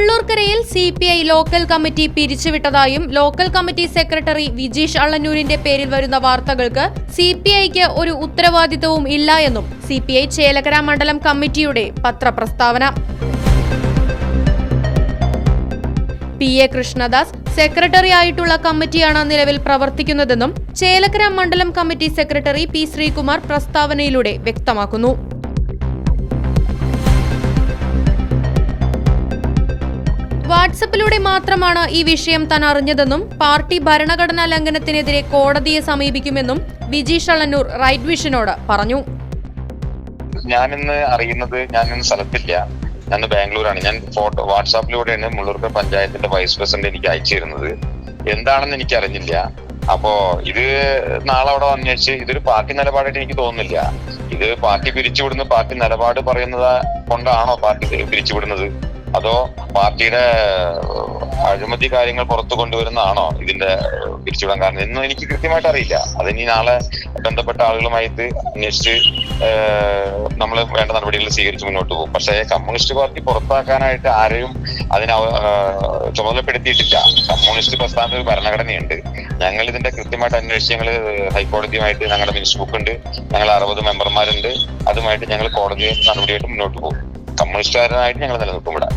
മുള്ളൂർക്കരയിൽ C P I local committee പിരിച്ചുവിട്ടതായും local committee secretary Vijeesh അള്ളന്നൂരിന്റെ പേരിൽ വരുന്ന വാർത്തകൾക്ക് സി പി ഐക്ക് ഒരു ഉത്തരവാദിത്തവും ഇല്ല എന്നും സി പി ഐ ചേലക്കര മണ്ഡലം കമ്മിറ്റിയുടെ പത്രപ്രസ്താവന. പി എ കൃഷ്ണദാസ് സെക്രട്ടറി ആയിട്ടുള്ള കമ്മിറ്റിയാണ് നിലവിൽ പ്രവർത്തിക്കുന്നതെന്നും ചേലക്കര മണ്ഡലം കമ്മിറ്റി സെക്രട്ടറി പി ശ്രീകുമാർ പ്രസ്താവനയിലൂടെ വ്യക്തമാക്കുന്നു. വാട്സപ്പിലൂടെ മാത്രമാണ് ഈ വിഷയം താൻ അറിഞ്ഞതെന്നും പാർട്ടി ഭരണഘടനാ ലംഘനത്തിനെതിരെ കോടതിയെ സമീപിക്കുമെന്നും വിജി ഷളന്നൂർ റൈറ്റ് വിഷനോട് പറഞ്ഞു. ഞാനിന്ന് അറിയുന്നത് ഞാനിന്ന് സ്ഥലത്തില്ല. ഞാൻ ബാംഗ്ലൂരാണ്. ഞാൻ ഫോട്ടോ വാട്സാപ്പിലൂടെയാണ് മുള്ളൂർക്കർ പഞ്ചായത്തിന്റെ വൈസ് പ്രസിഡന്റ് എനിക്ക് അയച്ചു തരുന്നത് എന്താണെന്ന് എനിക്ക് അറിഞ്ഞില്ല അപ്പോ ഇത് നാളെ അവിടെ അന്വേഷിച്ച് ഇതൊരു പാർട്ടി നിലപാടായിട്ട് എനിക്ക് തോന്നുന്നില്ല. ഇത് പാർട്ടി പിരിച്ചുവിടുന്ന പാർട്ടി നിലപാട് പറയുന്നത് കൊണ്ടാണോ പാർട്ടി പിരിച്ചുവിടുന്നത്? അതോ പാർട്ടിയുടെ അഴിമതി കാര്യങ്ങൾ പുറത്തു കൊണ്ടുവരുന്നതാണോ ഇതിന്റെ പിരിച്ചുവിടാൻ കാരണം? എന്നും എനിക്ക് കൃത്യമായിട്ട് അറിയില്ല. അതിനി നാളെ ബന്ധപ്പെട്ട ആളുകളുമായിട്ട് അന്വേഷിച്ച് നമ്മൾ വേണ്ട നടപടികൾ സ്വീകരിച്ച് മുന്നോട്ട് പോകും. പക്ഷേ കമ്മ്യൂണിസ്റ്റ് പാർട്ടി പുറത്താക്കാനായിട്ട് ആരെയും അതിനെ ചുമതലപ്പെടുത്തിയിട്ടില്ല. കമ്മ്യൂണിസ്റ്റ് പ്രസ്ഥാനത്തിന് ഒരു ഭരണഘടനയുണ്ട്. ഞങ്ങൾ ഇതിന്റെ കൃത്യമായിട്ട് അന്വേഷിച്ച് ഞങ്ങൾ ഹൈക്കോടതിയുമായിട്ട് ഞങ്ങളുടെ മിനിസ്റ്റർ ബുക്ക് ഉണ്ട് ഞങ്ങൾ അറുപത് മെമ്പർമാരുണ്ട്. അതുമായിട്ട് ഞങ്ങൾ കോടതി നടപടിയായിട്ട് മുന്നോട്ട് പോകും. കമ്മ്യൂണിസ്റ്റുകാരനായിട്ട് ഞങ്ങൾ നിലനിൽക്കും ഇവിടെ.